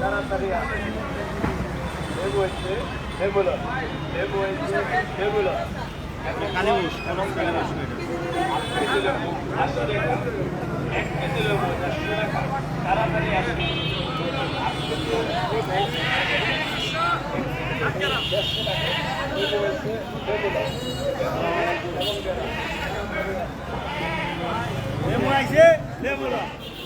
তাড়াতাড়ি লেবু হচ্ছে লেবুলো লেবু হচ্ছে লেবুলো কালে উস এবং বেড়া এক কেজি লেবু চারশো টাকা তাড়াতাড়ি আসে দেড়শো টাকা লেবু হচ্ছে লেবু লেবু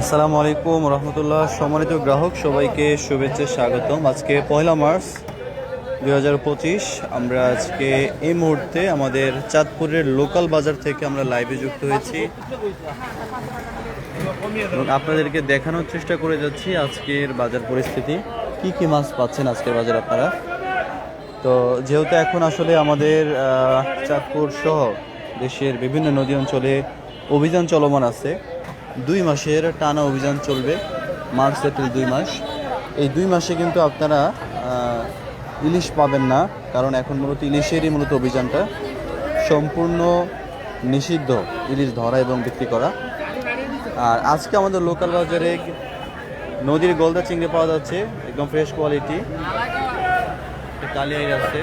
আসসালামু আলাইকুম রহমতুল্লাহ। সম্মানিত গ্রাহক সবাইকে শুভেচ্ছা স্বাগতম। আজকে পয়লা মার্চ দুই হাজার পঁচিশ, আমরা আজকে এই মুহূর্তে আমাদের চাঁদপুরের লোকাল বাজার থেকে আমরা লাইভে যুক্ত হয়েছি। আপনাদেরকে দেখানোর চেষ্টা করে যাচ্ছি আজকের বাজার পরিস্থিতি। কি কি মাছ পাচ্ছেন আজকের বাজার আপনারা? তো যেহেতু এখন আসলে আমাদের চাঁদপুর সহ দেশের বিভিন্ন নদী অঞ্চলে অভিযান চলমান আছে। দুই মাসের টানা অভিযান চলবে, মার্চ, এপ্রিল দুই মাস। এই দুই মাসে কিন্তু আপনারা ইলিশ পাবেন না, কারণ এখন মূলত ইলিশেরই মূলত অভিযানটা সম্পূর্ণ নিষিদ্ধ ইলিশ ধরা এবং বিক্রি করা। আর আজকে আমাদের লোকাল বাজারে নদীর গলদা চিংড়ি পাওয়া যাচ্ছে, একদম ফ্রেশ কোয়ালিটি কালিয়াই আছে।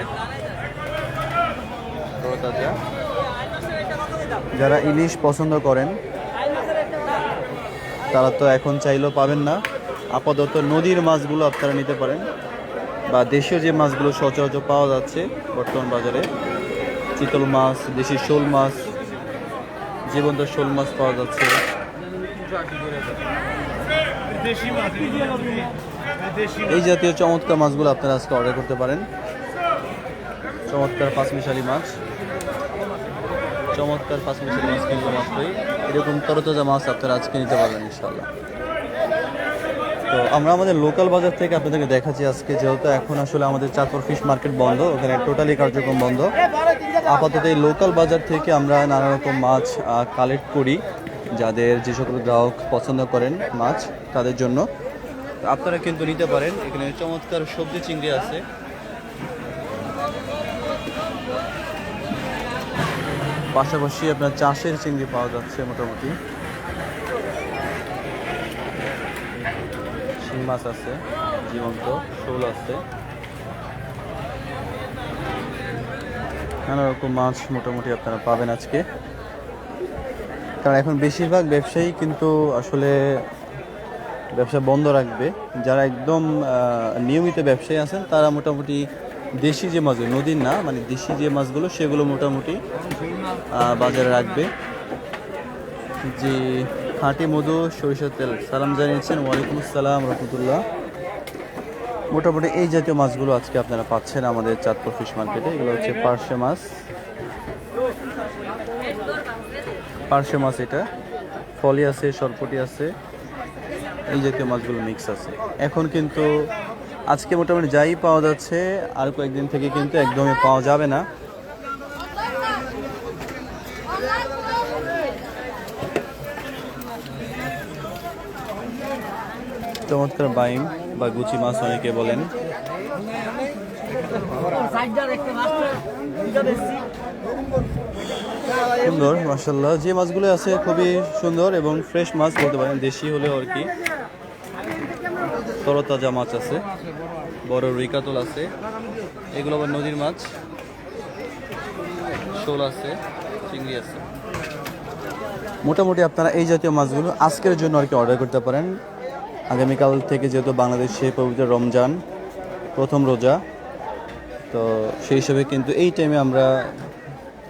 যারা ইলিশ পছন্দ করেন, তারা তো এখন চাইলেও পাবেন না। আপাতত নদীর মাছগুলো আপনারা নিতে পারেন। বা দেশীয় যে মাছগুলো সচরাচর পাওয়া যাচ্ছে বর্তমান বাজারে, চিতল মাছ, দেশি শোল মাছ, জীবন্ত শোল মাছ পাওয়া যাচ্ছে। মাছ এই জাতীয় চমৎকার মাছগুলো আপনারা আজকে অর্ডার করতে পারেন। চমৎকার পাঁচমিশালি মাছ। চমৎকার পাঁচমিশালি মাছ কিনলে মাত্রই। এরকম তরতাজা মাছ আপনারা আজকে নিতে পারবেন ইনশাল্লাহ আমরা আমাদের লোকাল বাজার থেকে আপনাদেরকে দেখাচ্ছি আজকে, যেহেতু এখন আসলে আমাদের চাঁদপুর ফিশ মার্কেট বন্ধ, ওখানে টোটালি কার্যক্রম বন্ধ। আপাতত এই লোকাল বাজার থেকে আমরা নানা রকম মাছ কালেক্ট করি, যাদের যে সকল গ্রাহক পছন্দ করেন মাছ, তাদের জন্য। আপনারা কিন্তু নিতে পারেন, এখানে চমৎকার সবজি চিংড়ি আছে। পাশাপাশি আপনার চাষের চিংড়ি পাওয়া যাচ্ছে মোটামুটি। শিং মাছ আছে, জীবন্ত, শোল আছে। নানা রকম মাছ মোটামুটি আপনারা পাবেন আজকে। কারণ এখন বেশিরভাগ ব্যবসায়ী কিন্তু আসলে ব্যবসা বন্ধ রাখবে। যারা একদম নিয়মিত ব্যবসায়ী আছেন, তারা মোটামুটি দেশি যে মাছগুলো, নদীর না মানে দেশি যে মাছগুলো, সেগুলো মোটামুটি বাজারে রাখবে। যে খাঁটি মধু, সরিষার তেল। সালাম জানিয়েছেন, ওয়ালাইকুম আসসালাম, রহমতুল্লাহ। মোটামুটি এই জাতীয় মাছগুলো আজকে আপনারা পাচ্ছেন আমাদের চাঁদপুর ফিশ মার্কেটে। এগুলো হচ্ছে পার্শে মাছ। পার্শে মাছ এটা। ফলি আছে, সরপটি আছে। এই জাতীয় মাছগুলো মিক্স আছে। এখন কিন্তু আজকে মোটামুটি যাই পাওয়া যাচ্ছে, আর কয়েকদিন থেকে কিন্তু একদমই পাওয়া যাবে না। চমৎকার বাইম বা গুচি মাছ অনেকে বলেন। সুন্দর মার্শাল্লাহ যে মাছগুলো আছে খুবই সুন্দর এবং ফ্রেশ মাছ বলতে পারেন, দেশি হলেও আর কি। তরতাজা মাছ আছে, বড় রুই কাতল আছে। এগুলো আবার নদীর মাছ। শোল আছে, চিংড়ি আছে। মোটামুটি আপনারা এই জাতীয় মাছগুলো আজকের জন্য আর কি অর্ডার করতে পারেন। আগামীকাল থেকে যেহেতু বাংলাদেশে পবিত্র রমজান প্রথম রোজা, তো সেই হিসেবে কিন্তু এই টাইমে আমরা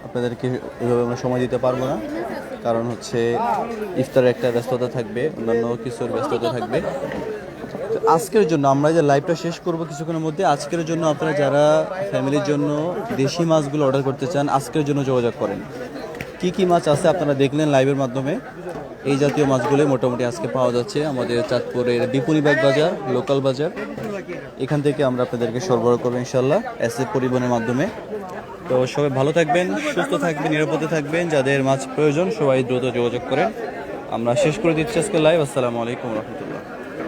আপনাদেরকে এভাবে আমরা সময় দিতে পারব না। কারণ হচ্ছে ইফতারের একটা ব্যস্ততা থাকবে, অন্যান্য কিছুর ব্যস্ততা থাকবে। আজকের জন্য আমরা যে লাইভটা শেষ করব কিছুক্ষণের মধ্যে, আজকের জন্য আপনারা যারা ফ্যামিলির জন্য দেশি মাছগুলো অর্ডার করতে চান, আজকের জন্য যোগাযোগ করেন। কি কি মাছ আছে আপনারা দেখলেন লাইভের মাধ্যমে? এই জাতীয় মাছগুলোই মোটামুটি আজকে পাওয়া যাচ্ছে। আমাদের চাঁদপুরের বিপুলিবাগ বাজার লোকাল বাজার। এখান থেকে আমরা আপনাদেরকে সরবরাহ করব ইনশাল্লাহ এস পরিবহনের মাধ্যমে। তো সবাই ভালো থাকবেন, সুস্থ থাকবেন, নিরাপদে থাকবেন। যাদের মাছ প্রয়োজন, সবাই দ্রুত যোগাযোগ করেন। আমরা শেষ করে দিচ্ছি আজকে লাইভ আসসালামু আলাইকুম রহমতুল্লাহ।